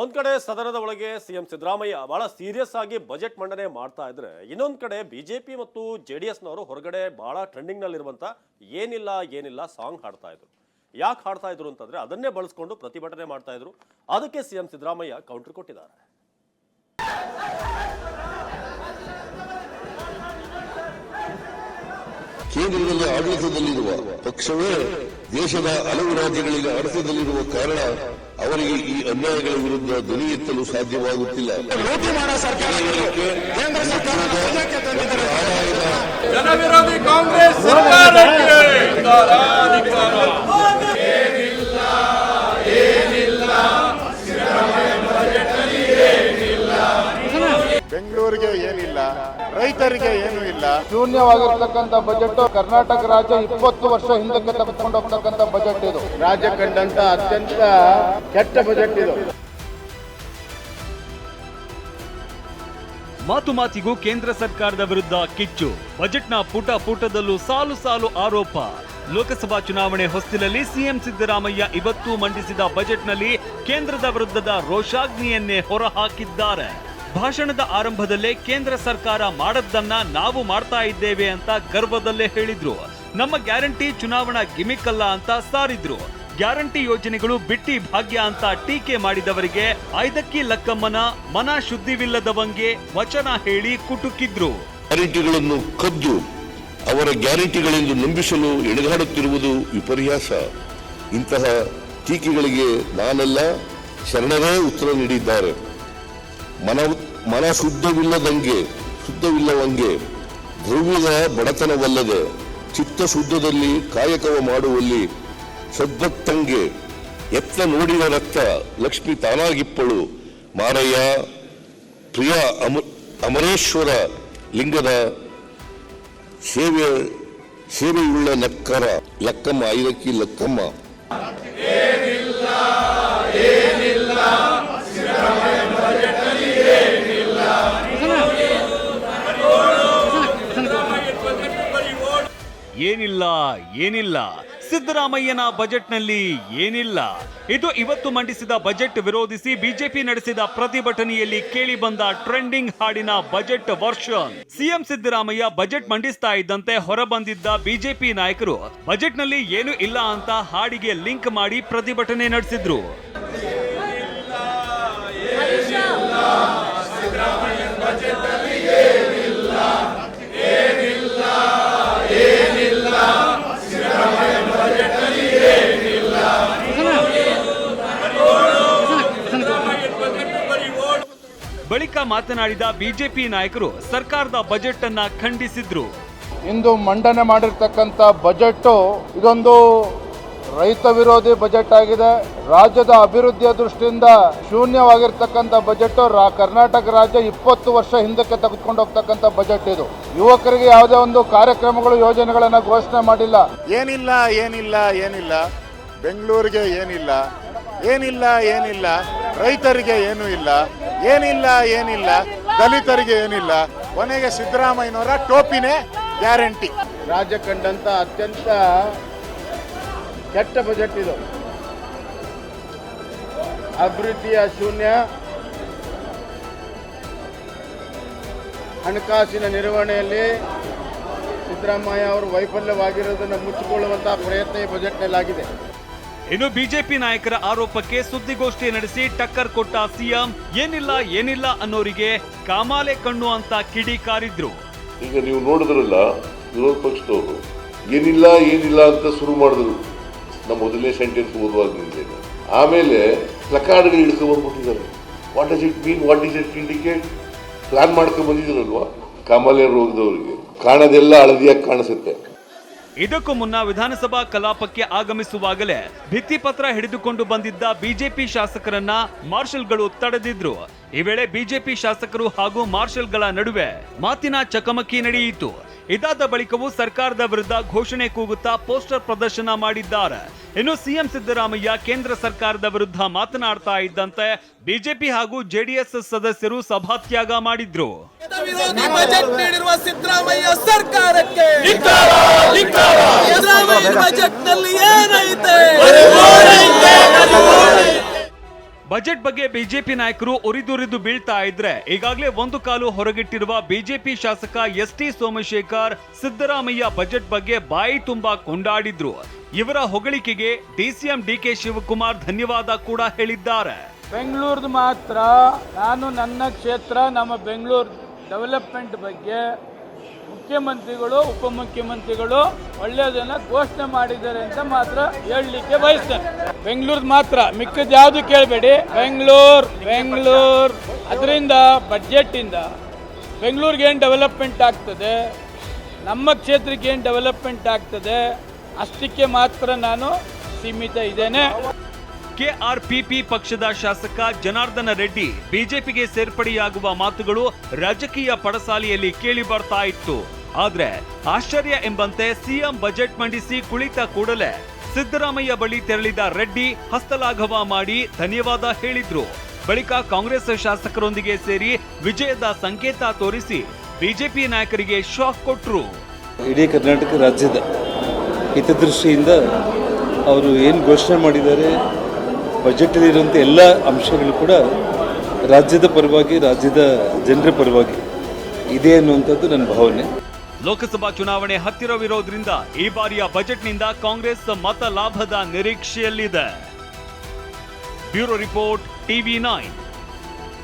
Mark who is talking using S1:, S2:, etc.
S1: ಒಂದ್ ಕಡೆ ಸದನದ ಒಳಗೆ ಸಿಎಂ ಸಿದ್ದರಾಮಯ್ಯ ಬಹಳ ಸೀರಿಯಸ್ ಆಗಿ ಬಜೆಟ್ ಮಂಡನೆ ಮಾಡ್ತಾ ಇದ್ರೆ, ಇನ್ನೊಂದ್ ಕಡೆ ಬಿಜೆಪಿ ಮತ್ತು ಜೆ ಡಿ ಎಸ್ನವರು ಹೊರಗಡೆ ಬಹಳ ಟ್ರೆಂಡಿಂಗ್ ನಲ್ಲಿರುವಂತ ಏನಿಲ್ಲ ಏನಿಲ್ಲ ಸಾಂಗ್ ಹಾಡ್ತಾ ಇದ್ರು. ಯಾಕೆ ಹಾಡ್ತಾ ಇದ್ರು ಅಂತಂದ್ರೆ ಅದನ್ನೇ ಬಳಸ್ಕೊಂಡು ಪ್ರತಿಭಟನೆ ಮಾಡ್ತಾ ಇದ್ರು. ಅದಕ್ಕೆ ಸಿಎಂ ಸಿದ್ದರಾಮಯ್ಯ ಕೌಂಟರ್ ಕೊಟ್ಟಿದ್ದಾರೆ.
S2: ಕೇಂದ್ರದಲ್ಲಿ ಆಡಳಿತದಲ್ಲಿರುವ ಪಕ್ಷವೇ ದೇಶದ ಹಲವು ರಾಜ್ಯಗಳಿಗೆ ಆಡಳಿತದಲ್ಲಿರುವ ಕಾರಣ ಅವರಿಗೆ ಈ ಅನ್ಯಾಯಗಳ ವಿರುದ್ಧ ಧ್ವನಿ ಎತ್ತಲು ಸಾಧ್ಯವಾಗುತ್ತಿಲ್ಲ
S3: ಜನವಿರೋಧಿ ಕಾಂಗ್ರೆಸ್ ಸರ್ಕಾರಕ್ಕೆ.
S4: ಬೆಂಗಳೂರಿಗೆ ಏನಿಲ್ಲ ರೈತರಿಗೆ ಏನು ಇಲ್ಲ.
S5: ಶೂನ್ಯವಾಗಿರ್ತಕ್ಕಂಥ ಬಜೆಟ್ ಕರ್ನಾಟಕ ರಾಜ್ಯ ಇಪ್ಪತ್ತು ವರ್ಷ ಹಿಂದಕ್ಕೆ ತೆಗೆದುಕೊಂಡು ಹೋಗ್ತಕ್ಕಂಥ ಬಜೆಟ್ ಇದು.
S4: ರಾಜ್ಯ ಕಂಡಂತ ಅತ್ಯಂತ ಕೆಟ್ಟ ಬಜೆಟ್ ಇದು.
S6: ಮಾತು ಮಾತಿಗೂ ಕೇಂದ್ರ ಸರ್ಕಾರದ ವಿರುದ್ಧ ಕಿಚ್ಚು. ಬಜೆಟ್ನ ಪುಟ ಪುಟದಲ್ಲೂ ಸಾಲು ಸಾಲು ಆರೋಪ. ಲೋಕಸಭಾ ಚುನಾವಣೆ ಹೊಸ್ತಿಲಲ್ಲಿ ಸಿಎಂ ಸಿದ್ದರಾಮಯ್ಯ ಇವತ್ತು ಮಂಡಿಸಿದ ಬಜೆಟ್ನಲ್ಲಿ ಕೇಂದ್ರದ ವಿರುದ್ಧದ ರೋಷಾಗ್ನಿಯನ್ನೇ ಹೊರಹಾಕಿದ್ದಾರೆ. ಭಾಷಣದ ಆರಂಭದಲ್ಲೇ ಕೇಂದ್ರ ಸರ್ಕಾರ ಮಾಡದ್ದನ್ನ ನಾವು ಮಾಡ್ತಾ ಇದ್ದೇವೆ ಅಂತ ಗರ್ವದಲ್ಲೇ ಹೇಳಿದ್ರು. ನಮ್ಮ ಗ್ಯಾರಂಟಿ ಚುನಾವಣಾ ಗಿಮಿಕ್ ಅಲ್ಲ ಅಂತ ಸಾರಿದ್ರು. ಗ್ಯಾರಂಟಿ ಯೋಜನೆಗಳು ಬಿಟ್ಟಿ ಭಾಗ್ಯ ಅಂತ ಟೀಕೆ ಮಾಡಿದವರಿಗೆ ಐದಕ್ಕಿ ಲಕ್ಕಮ್ಮನ ಮನ ಶುದ್ಧಿವಿಲ್ಲದವಂಗೆ ವಚನ ಹೇಳಿ ಕುಟುಕಿದ್ರು.
S2: ಗ್ಯಾರಂಟಿಗಳನ್ನು ಕದ್ದು ಅವರ ಗ್ಯಾರಂಟಿಗಳೆಂದು ನಂಬಿಸಲು ಎಡಗಾಡುತ್ತಿರುವುದು ವಿಪರ್ಯಾಸ. ಇಂತಹ ಟೀಕೆಗಳಿಗೆ ನಾನೆಲ್ಲ ಶರಣರೇ ಉತ್ತರ ನೀಡಿದ್ದಾರೆ. ಮನ ಮನ ಶುದ್ಧವಿಲ್ಲದಂಗೆ, ಶುದ್ಧವಿಲ್ಲವಂಗೆ ದ್ರವ್ಯದ ಬಡತನವಲ್ಲದೆ ಚಿತ್ತ ಶುದ್ಧದಲ್ಲಿ ಕಾಯಕವ ಮಾಡುವಲ್ಲಿ ಸದ್ಭಕ್ತಂಗೆ ಎತ್ತ ನೋಡಿದ ರಕ್ತ ಲಕ್ಷ್ಮಿ ತಾನಾಗಿಪ್ಪಳು. ಮಾರಯ್ಯ, ಪ್ರಿಯ ಅಮ, ಅಮರೇಶ್ವರ ಲಿಂಗದ ಸೇವೆ, ಸೇವೆಯುಳ್ಳ ನಕ್ಕರ ಲಕ್ಕಮ್ಮ ಐದಕ್ಕಿ ಲಕ್ಕಮ್ಮ.
S6: ಏನಿಲ್ಲ. ಸಿದ್ದರಾಮಯ್ಯನ ಬಜೆಟ್ನಲ್ಲಿ ಏನಿಲ್ಲ. ಇದು ಇವತ್ತು ಮಂಡಿಸಿದ ಬಜೆಟ್ ವಿರೋಧಿಸಿ ಬಿಜೆಪಿ ನಡೆಸಿದ ಪ್ರತಿಭಟನೆಯಲ್ಲಿ ಕೇಳಿ ಬಂದ ಟ್ರೆಂಡಿಂಗ್ ಹಾಡಿನ budget version. CM Siddaramaiah budget ಮಂಡಿಸ್ತಾ ಇದ್ದಂತೆ ಹೊರಬಂದಿದ್ದ ಬಿಜೆಪಿ ನಾಯಕರು, ಬಜೆಟ್ನಲ್ಲಿ ಏನು ಇಲ್ಲ ಅಂತ ಹಾಡಿಗೆ ಲಿಂಕ್ ಮಾಡಿ ಪ್ರತಿಭಟನೆ ನಡೆಸಿದ್ರು. ಬಳಿಕ ಮಾತನಾಡಿದ ಬಿಜೆಪಿ ನಾಯಕರು ಸರ್ಕಾರದ ಬಜೆಟ್ ಅನ್ನ ಖಂಡಿಸಿದ್ರು.
S5: ಇಂದು ಮಂಡನೆ ಮಾಡಿರ್ತಕ್ಕಂಥ ಬಜೆಟ್ ಇದೊಂದು ರೈತ ವಿರೋಧಿ ಬಜೆಟ್ ಆಗಿದೆ. ರಾಜ್ಯದ ಅಭಿವೃದ್ಧಿಯ ದೃಷ್ಟಿಯಿಂದ ಶೂನ್ಯವಾಗಿರ್ತಕ್ಕಂಥ ಬಜೆಟ್ ರಾ ಕರ್ನಾಟಕ ರಾಜ್ಯ ಇಪ್ಪತ್ತು ವರ್ಷ ಹಿಂದಕ್ಕೆ ತೆಗೆದುಕೊಂಡು ಹೋಗ್ತಕ್ಕಂಥ ಬಜೆಟ್ ಇದು. ಯುವಕರಿಗೆ ಯಾವುದೇ ಒಂದು ಕಾರ್ಯಕ್ರಮಗಳು ಯೋಜನೆಗಳನ್ನು ಘೋಷಣೆ ಮಾಡಿಲ್ಲ.
S4: ಏನಿಲ್ಲ ಏನಿಲ್ಲ ಏನಿಲ್ಲ. ಬೆಂಗಳೂರಿಗೆ ಏನಿಲ್ಲ. ಏನಿಲ್ಲ ಏನಿಲ್ಲ. ರೈತರಿಗೆ ಏನೂ ಇಲ್ಲ, ಏನಿಲ್ಲ ಏನಿಲ್ಲ, ದಲಿತರಿಗೆ ಏನಿಲ್ಲ, ಕೊನೆಗೆ ಸಿದ್ದರಾಮಯ್ಯನವರ ಟೋಪಿನೇ ಗ್ಯಾರಂಟಿ. ರಾಜ್ಯ ಕಂಡಂತ ಅತ್ಯಂತ ಕೆಟ್ಟ ಬಜೆಟ್ ಇದು. ಅಭಿವೃದ್ಧಿಯ ಶೂನ್ಯ, ಹಣಕಾಸಿನ ನಿರ್ವಹಣೆಯಲ್ಲಿ ಸಿದ್ದರಾಮಯ್ಯ ಅವರು ವೈಫಲ್ಯವಾಗಿರೋದನ್ನು ಮುಚ್ಚಿಕೊಳ್ಳುವಂತಹ ಪ್ರಯತ್ನ ಈ ಬಜೆಟ್ನಲ್ಲಾಗಿದೆ
S6: ಇನ್ನು ಬಿಜೆಪಿ ನಾಯಕರ ಆರೋಪಕ್ಕೆ ಸುದ್ದಿಗೋಷ್ಠಿ ನಡೆಸಿ ಟಕ್ಕರ್ ಕೊಟ್ಟ ಸಿಎಂ, ಏನಿಲ್ಲ ಏನಿಲ್ಲ ಅನ್ನೋರಿಗೆ ಕಾಮಾಲೆ ಕಣ್ಣು ಅಂತ ಕಿಡಿಕಾರಿದ್ರು
S7: ಈಗ ನೀವು ನೋಡಿದ್ರಲ್ಲ, ವಿರೋಧ ಪಕ್ಷದವರು, ಏನಿಲ್ಲ ಏನಿಲ್ಲ ಅಂತ ಶುರು ಮಾಡಿದ್ರು. ನಮ್ಮ ಮೊದಲನೇ ಸೆಂಟೆನ್ಸ್ ಓದುವಾಗ ಆಮೇಲೆ ಪ್ಲಕಾರ್ಡ್ಗಳು ಹಿಡ್ಕೊಂಡು ಬಂದ್ಬಿಟ್ಟಿದ್ದಾರೆ. What is it mean what is it indicate plan ಮಾಡ್ಕೊಂಡು ಬಂದಿದ್ರಲ್ವಾ? ಕಾಮಾಲೆ ರೋಗದವರಿಗೆ ಕಾಣದೆಲ್ಲ ಹಳದಿಯಾಗಿ ಕಾಣಿಸುತ್ತೆ.
S6: ಇದಕ್ಕೂ ಮುನ್ನ ವಿಧಾನಸಭಾ ಕಲಾಪಕ್ಕೆ ಆಗಮಿಸುವಾಗಲೇ ಭಿತ್ತಿಪತ್ರ ಹಿಡಿದುಕೊಂಡು ಬಂದಿದ್ದ ಬಿಜೆಪಿ ಶಾಸಕರನ್ನ ಮಾರ್ಷಲ್ಗಳು ತಡೆದಿದ್ರು. ಈ ವೇಳೆ ಬಿಜೆಪಿ ಶಾಸಕರು ಹಾಗೂ ಮಾರ್ಷಲ್ಗಳ ನಡುವೆ ಮಾತಿನ ಚಕಮಕಿ ನಡೆಯಿತು. ಇದಾದ ಬಳಿಕವೂ ಸರ್ಕಾರದ ವಿರುದ್ಧ ಘೋಷಣೆ ಕೂಗುತ್ತಾ ಪೋಸ್ಟರ್ ಪ್ರದರ್ಶನ ಮಾಡಿದ್ದಾರೆ. ಇನ್ನು ಸಿಎಂ ಸಿದ್ದರಾಮಯ್ಯ ಕೇಂದ್ರ ಸರ್ಕಾರದ ವಿರುದ್ಧ ಮಾತನಾಡ್ತಾ ಇದ್ದಂತೆ ಬಿಜೆಪಿ ಹಾಗೂ ಜೆಡಿಎಸ್ ಸದಸ್ಯರು ಸಭಾತ್ಯಾಗ ಮಾಡಿದ್ರು.
S3: ವಿರೋಧಿ ಬಜೆಟ್ ನೀಡಿರುವ ಸಿದ್ದರಾಮಯ್ಯ ಸರ್ಕಾರಕ್ಕೆ.
S6: ಬಗ್ಗೆ ಬಿಜೆಪಿ ನಾಯಕರು ಉರಿದುರಿದು ಬೀಳ್ತಾ ಇದ್ರೆ ಈಗಾಗಲೇ ಒಂದು ಕಾಲು ಹೊರಗಿಟ್ಟಿರುವ ಬಿಜೆಪಿ ಶಾಸಕ S T Somashekhar Siddaramaiah budget ಬಗ್ಗೆ ಬಾಯಿ ತುಂಬಾ ಕೊಂಡಾಡಿದ್ರು. ಇವರ ಹೊಗಳಿಕೆಗೆ ಡಿಸಿಎಂ ಡಿಕೆ ಶಿವಕುಮಾರ್ ಧನ್ಯವಾದ ಕೂಡ ಹೇಳಿದ್ದಾರೆ.
S5: ಬೆಂಗಳೂರ್ದು ಮಾತ್ರ. ನಾನು ನನ್ನ ಕ್ಷೇತ್ರ, ನಮ್ಮ ಬೆಂಗಳೂರು ಡೆವಲಪ್ಮೆಂಟ್ ಬಗ್ಗೆ ಮುಖ್ಯಮಂತ್ರಿಗಳು, ಉಪಮುಖ್ಯಮಂತ್ರಿಗಳು ಒಳ್ಳೆಯದನ್ನ ಘೋಷಣೆ ಮಾಡಿದ್ದಾರೆ ಅಂತ ಮಾತ್ರ ಹೇಳಲಿಕ್ಕೆ ಬಯಸ್ತೇನೆ. ಬೆಂಗಳೂರು ಮಾತ್ರ, ಮಿಕ್ಕದ ಯಾವುದು ಕೇಳಬೇಡಿ. ಬೆಂಗಳೂರು ಬೆಂಗಳೂರು. ಅದರಿಂದ ಬಡ್ಜೆಟ್ಟಿಂದ ಬೆಂಗಳೂರಿಗೆ ಏನು ಡೆವಲಪ್ಮೆಂಟ್ ಆಗ್ತದೆ? ನಮ್ಮ ಕ್ಷೇತ್ರಕ್ಕೆ ಏನು ಡೆವಲಪ್ಮೆಂಟ್ ಆಗ್ತದೆ? ಅಷ್ಟಕ್ಕೆ ಮಾತ್ರ ನಾನು ಸೀಮಿತ ಇದ್ದೇನೆ.
S6: ಕೆಆರ್ಪಿಪಿ ಪಕ್ಷದ ಶಾಸಕ ಜನಾರ್ದನ ರೆಡ್ಡಿ ಬಿಜೆಪಿಗೆ ಸೇರ್ಪಡೆಯಾಗುವ ಮಾತುಗಳು ರಾಜಕೀಯ ಪಡಸಾಲಿಯಲ್ಲಿ ಕೇಳಿ ಬರ್ತಾ ಇತ್ತು. ಆದ್ರೆ ಆಶ್ಚರ್ಯ ಎಂಬಂತೆ ಸಿಎಂ ಬಜೆಟ್ ಮಂಡಿಸಿ ಕುಳಿತ ಕೂಡಲೇ ಸಿದ್ದರಾಮಯ್ಯ ಬಳಿ ತೆರಳಿದ ರೆಡ್ಡಿ ಹಸ್ತಲಾಘವ ಮಾಡಿ ಧನ್ಯವಾದ ಹೇಳಿದ್ರು. ಬಳಿಕ ಕಾಂಗ್ರೆಸ್ ಶಾಸಕರೊಂದಿಗೆ ಸೇರಿ ವಿಜಯದ ಸಂಕೇತ ತೋರಿಸಿ ಬಿಜೆಪಿ ನಾಯಕರಿಗೆ ಶಾಕ್ ಕೊಟ್ರು.
S8: ಇಡೀ ಕರ್ನಾಟಕ ರಾಜ್ಯದ ಹಿತದೃಷ್ಟಿಯಿಂದ ಅವರು ಏನು ಘೋಷಣೆ ಮಾಡಿದ್ದಾರೆ ಬಜೆಟಲ್ಲಿರುವಂಥ ಎಲ್ಲ ಅಂಶಗಳು ಕೂಡ ರಾಜ್ಯದ ಪರವಾಗಿ, ರಾಜ್ಯದ ಜನರ ಪರವಾಗಿ ಇದೆ ಅನ್ನುವಂಥದ್ದು ನನ್ನ ಭಾವನೆ.
S6: ಲೋಕಸಭಾ ಚುನಾವಣೆ ಹತ್ತಿರವಿರೋದ್ರಿಂದ ಈ ಬಾರಿಯ ಬಜೆಟ್ನಿಂದ ಕಾಂಗ್ರೆಸ್ ಮತ ಲಾಭದ ನಿರೀಕ್ಷೆಯಲ್ಲಿದೆ. Bureau report, TV nine.